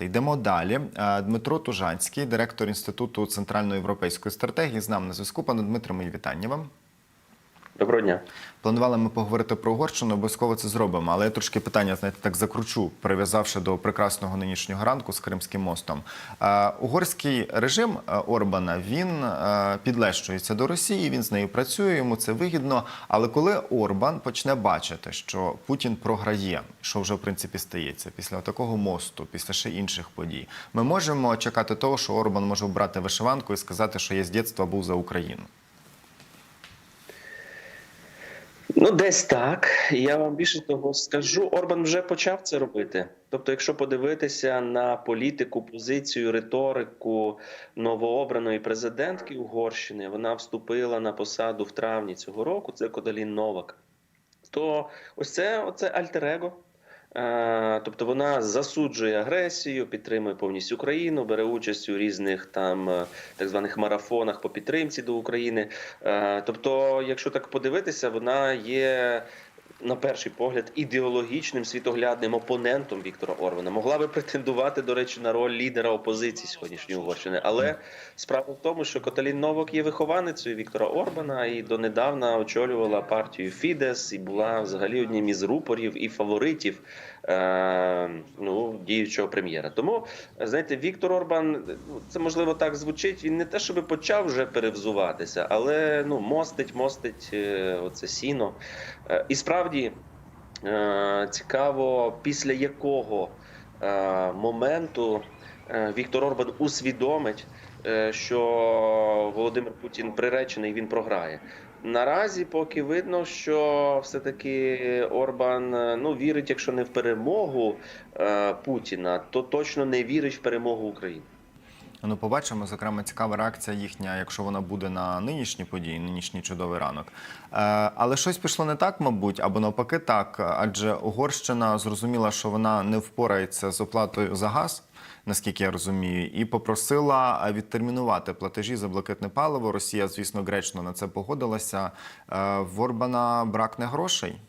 Йдемо далі. Е, Дмитро Тужанський, директор Інституту центральноєвропейської стратегії, з нами на зв'язку. Пане Дмитро, мої вітання вам. Доброго дня. Планували ми поговорити про Угорщину, обов'язково це зробимо. Але я трошки питання, знаєте, так закручу, прив'язавши до прекрасного нинішнього ранку з Кримським мостом. Е, Угорський режим е, Орбана він е, підлещується до Росії, він з нею працює, йому це вигідно. Але коли Орбан почне бачити, що Путін програє, що вже в принципі стається після такого мосту, після ще інших подій, ми можемо чекати того, що Орбан може обрати вишиванку і сказати, що я з дитинства був за Україну. Ну, десь так. Я вам більше того скажу. Орбан вже почав це робити. Тобто, якщо подивитися на політику, позицію, риторику новообраної президентки Угорщини, вона вступила на посаду в травні цього року. Це Кодалін Новак. То ось це оце альтер-его. Е, Тобто вона засуджує агресію, підтримує повністю Україну, бере участь у різних там е, так званих марафонах по підтримці до України. Е, Тобто, якщо так подивитися, вона є. На перший погляд, ідеологічним світоглядним опонентом Віктора Орбана могла би претендувати, до речі, на роль лідера опозиції сьогоднішньої Угорщини. Але справа в тому, що Каталін Новак є вихованицею Віктора Орбана і донедавна очолювала партію Фідес і була взагалі одним із рупорів і фаворитів ну, діючого прем'єра. Тому знаєте, Віктор Орбан, ну, це можливо так звучить. Він не те, щоб почав вже перевзуватися, але ну мостить, мостить е, оце сіно. Е, і справді е, цікаво, після якого е, моменту е, Віктор Орбан усвідомить, е, що Володимир Путін приречений, він програє. Наразі поки видно, що все-таки Орбан е, ну вірить, якщо не в перемогу е, Путіна, то точно не вірить в перемогу України. Ну, побачимо, зокрема, цікава реакція їхня, якщо вона буде на нинішні події, нинішній чудовий ранок. Е, але щось пішло не так, мабуть, або навпаки, так. Адже Угорщина зрозуміла, що вона не впорається з оплатою за газ, наскільки я розумію, і попросила відтермінувати платежі за блакитне паливо. Росія, звісно, гречно на це погодилася. Е, в Орбана бракне грошей.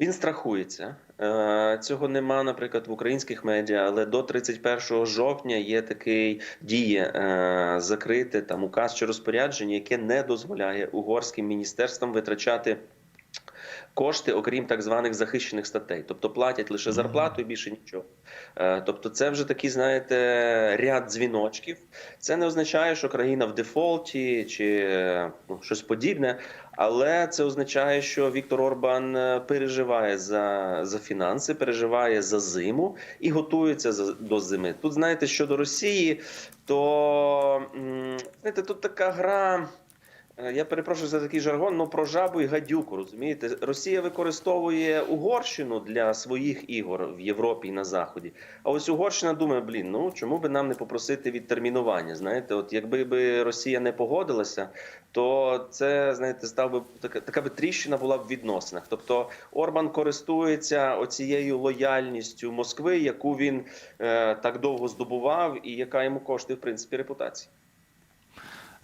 Він страхується. Е, Цього нема, наприклад, в українських медіа, але до 31 жовтня є такий діє е, закрите там указ чи розпорядження, яке не дозволяє угорським міністерствам витрачати. Кошти, окрім так званих захищених статей, тобто платять лише зарплату і більше нічого. Е, Тобто, це вже такий, знаєте, ряд дзвіночків. Це не означає, що країна в дефолті чи ну, щось подібне, але це означає, що Віктор Орбан е, переживає за, за фінанси, переживає за зиму і готується за, до зими. Тут знаєте, щодо Росії, то знаєте, тут така гра. Е, Я перепрошую за такий жаргон, ну про жабу і гадюку. Розумієте, Росія використовує Угорщину для своїх ігор в Європі і на Заході. А ось Угорщина думає: блін, ну чому би нам не попросити відтермінування? Знаєте, от якби би Росія не погодилася, то це знаєте, став би така, така би тріщина була в відносинах. Тобто Орбан користується оцією лояльністю Москви, яку він е, так довго здобував, і яка йому коштує в принципі репутації.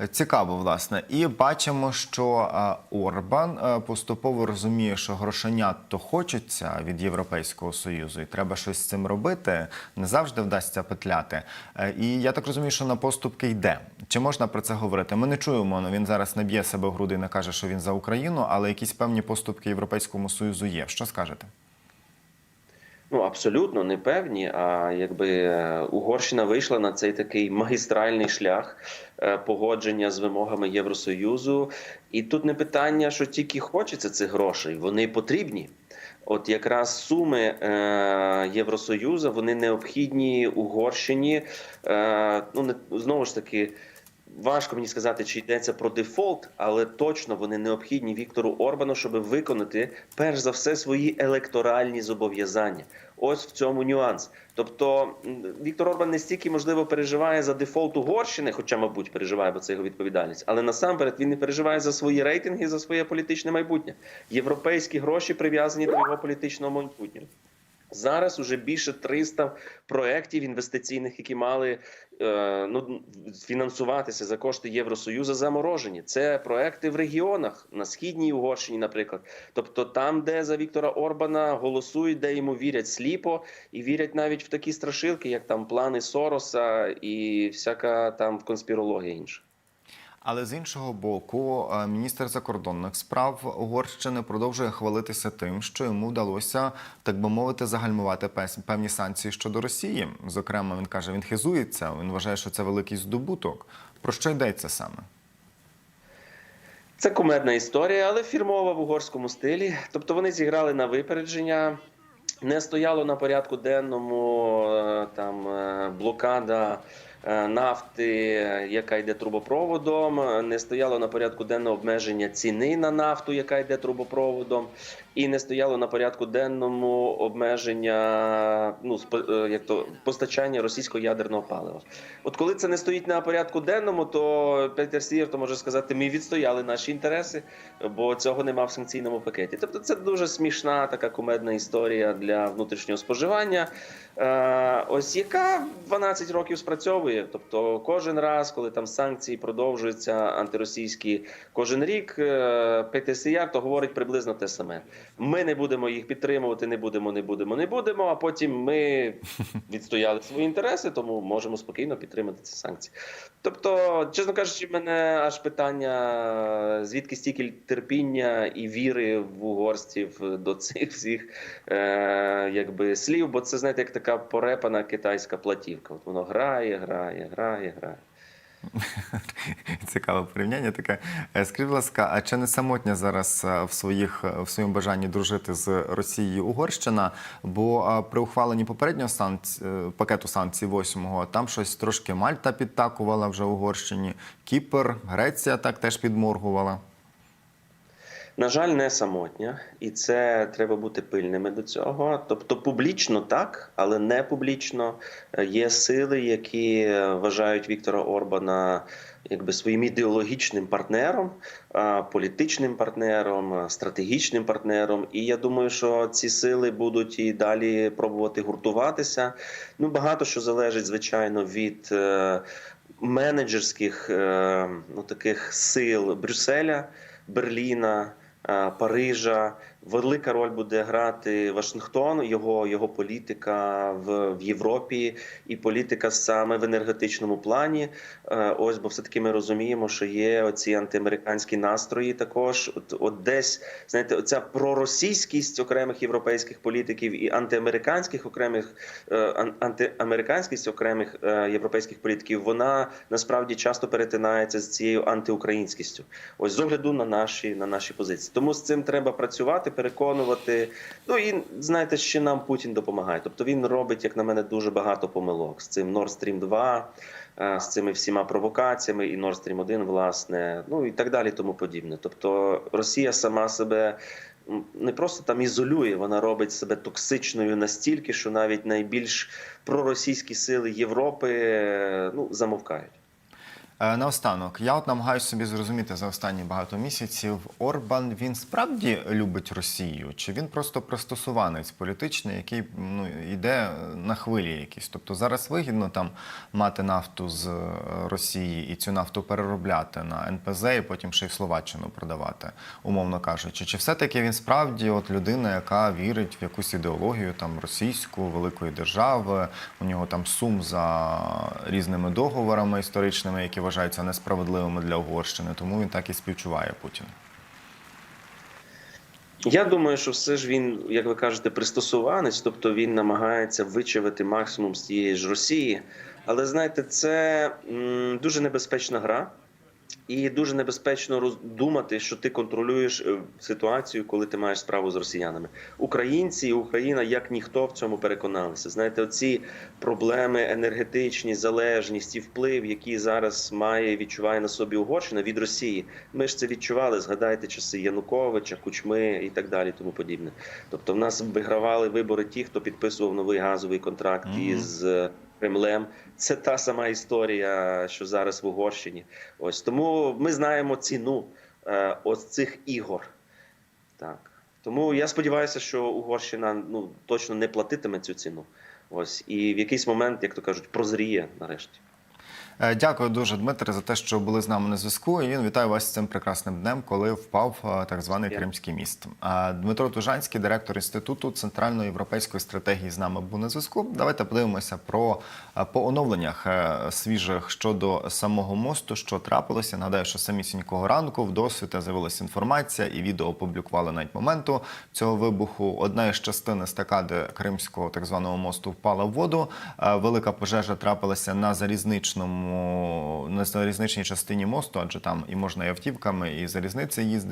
Цікаво, власне, і бачимо, що е, Орбан е, поступово розуміє, що грошенят то хочеться від Європейського союзу, і треба щось з цим робити. Не завжди вдасться петляти. Е, І я так розумію, що на поступки йде. Чи можна про це говорити? Ми не чуємо. Ну він зараз не б'є себе в груди і не каже, що він за Україну, але якісь певні поступки Європейському союзу є. Що скажете? Ну абсолютно не певні. А якби е, Угорщина вийшла на цей такий магістральний шлях е, погодження з вимогами Євросоюзу, і тут не питання, що тільки хочеться цих грошей, вони потрібні. От якраз суми е, Євросоюзу вони необхідні Угорщині. Е, ну не знову ж таки. Важко мені сказати, чи йдеться про дефолт, але точно вони необхідні Віктору Орбану, щоб виконати перш за все свої електоральні зобов'язання. Ось в цьому нюанс. Тобто Віктор Орбан не стільки можливо переживає за дефолт Угорщини, хоча, мабуть, переживає, бо це його відповідальність, але насамперед він не переживає за свої рейтинги, за своє політичне майбутнє. Європейські гроші прив'язані до його політичного майбутнього. Зараз уже більше 300 проєктів інвестиційних, які мали е, ну, фінансуватися за кошти Євросоюзу, заморожені. Це проекти в регіонах на східній Угорщині, наприклад. Тобто там, де за Віктора Орбана голосують, де йому вірять сліпо, і вірять навіть в такі страшилки, як там плани Сороса і всяка там конспірологія інша. Але з іншого боку, е, міністр закордонних справ Угорщини продовжує хвалитися тим, що йому вдалося, так би мовити, загальмувати певні санкції щодо Росії. Зокрема, він каже, він хизується, він вважає, що це великий здобуток. Про що йдеться саме? Це кумедна історія, але фірмова в угорському стилі. Тобто вони зіграли на випередження. Не стояло на порядку денному е, там е, блокада нафти, е, яка йде трубопроводом. е, Не стояло на порядку денного обмеження ціни на нафту, яка йде трубопроводом, і не стояло на порядку денному обмеження ну е, як то постачання російського ядерного палива. От коли це не стоїть на порядку денному, то Петер Сієр то може сказати, ми відстояли наші інтереси, бо цього нема в санкційному пакеті. Тобто це дуже смішна така кумедна історія для внутрішнього споживання. Е, ось яка 12 років спрацьовує. Тобто, кожен раз, коли там санкції продовжуються антиросійські, кожен рік е, Петер Сіяр то говорить приблизно те саме. Ми не будемо їх підтримувати, не будемо, не будемо, не будемо. А потім ми відстояли свої інтереси, тому можемо спокійно підтримати ці санкції. Тобто, чесно кажучи, мене аж питання, звідки стільки терпіння і віри в угорців до цих всіх е, якби слів, бо це знаєте, як така порепана китайська платівка. От воно грає, грає, грає, грає. Цікаве порівняння таке. Е, Скажіть, будь ласка, а чи не самотня зараз е, в своїх в своєму бажанні дружити з Росією Угорщина? Бо е, при ухваленні попереднього санкці... е, пакету санкцій восьмого там щось трошки Мальта підтакувала вже Угорщині, Кіпр, Греція так теж підморгувала. На жаль, не самотня, і це треба бути пильними до цього. Тобто, публічно так, але не публічно Е, є сили, які е, вважають Віктора Орбана якби своїм ідеологічним партнером, е, політичним партнером, стратегічним партнером. І я думаю, що ці сили будуть і далі пробувати гуртуватися. Ну багато що залежить, звичайно, від. Менеджерських ну, таких сил Брюсселя, Берліна, Парижа. Велика роль буде грати Вашингтон, його, його політика в, в Європі і політика саме в енергетичному плані. Е, Ось, бо все-таки ми розуміємо, що є оці антиамериканські настрої. Також от, от десь знаєте, оця проросійськість окремих європейських політиків і антиамериканських окремих е, ан- антиамериканськість окремих е, європейських політиків, вона насправді часто перетинається з цією антиукраїнськістю. Ось з огляду на наші на наші позиції. Тому з цим треба працювати, переконувати. Ну і знаєте, ще нам Путін допомагає. Тобто він робить, як на мене, дуже багато помилок з цим Nord Stream 2, е, з цими всіма провокаціями, і Nord Stream 1, власне, ну і так далі, тому подібне. Тобто Росія сама себе. Не просто там ізолює, вона робить себе токсичною настільки, що навіть найбільш проросійські сили Європи е, ну замовкають. Е, Наостанок, я от намагаюся собі зрозуміти за останні багато місяців. Орбан він справді любить Росію, чи він просто пристосуванець політичний, який ну йде на хвилі якісь? Тобто зараз вигідно там мати нафту з е, Росії і цю нафту переробляти на НПЗ і потім ще й в Словаччину продавати, умовно кажучи. Чи все-таки він справді от людина, яка вірить в якусь ідеологію там російську, великої держави? У нього там сум за різними договорами історичними, які вважаються несправедливими для Угорщини, тому він так і співчуває Путіну. Я думаю, що все ж він, як ви кажете, пристосуванець, тобто він намагається вичавити максимум з тієї ж Росії. Але знаєте, це м, дуже небезпечна гра, і дуже небезпечно роздумати, що ти контролюєш е, ситуацію, коли ти маєш справу з росіянами. Українці і Україна як ніхто в цьому переконалися. Знаєте, оці проблеми енергетичні, залежність і вплив, які зараз має відчуває на собі Угорщина від Росії. Ми ж це відчували. Згадайте часи Януковича, Кучми і так далі, тому подібне. Тобто, в нас вигравали вибори ті, хто підписував новий газовий контракт із е, Кремлем. Це та сама історія, що зараз в Угорщині. Ось тому ми знаємо ціну е, ось цих ігор. Так. Тому я сподіваюся, що Угорщина ну точно не платитиме цю ціну. Ось і в якийсь момент, як то кажуть, прозріє нарешті. Е, Дякую дуже, Дмитре, за те, що були з нами на зв'язку. І він вітаю вас з цим прекрасним днем, коли впав е, так званий Кримський міст. А Дмитро Тужанський, директор інституту центральноєвропейської стратегії, з нами був на зв'язку. Давайте подивимося про е, по оновленнях е, свіжих щодо самого мосту, що трапилося. Нагадаю, що самісінького ранку в досвіта з'явилася інформація, і відео опублікували навіть моменту цього вибуху. Одна із частин естакади Кримського так званого мосту впала в воду. Е, Велика пожежа трапилася на залізничному на залізничній частині мосту, адже там і можна і автівками, і залізниці їздити.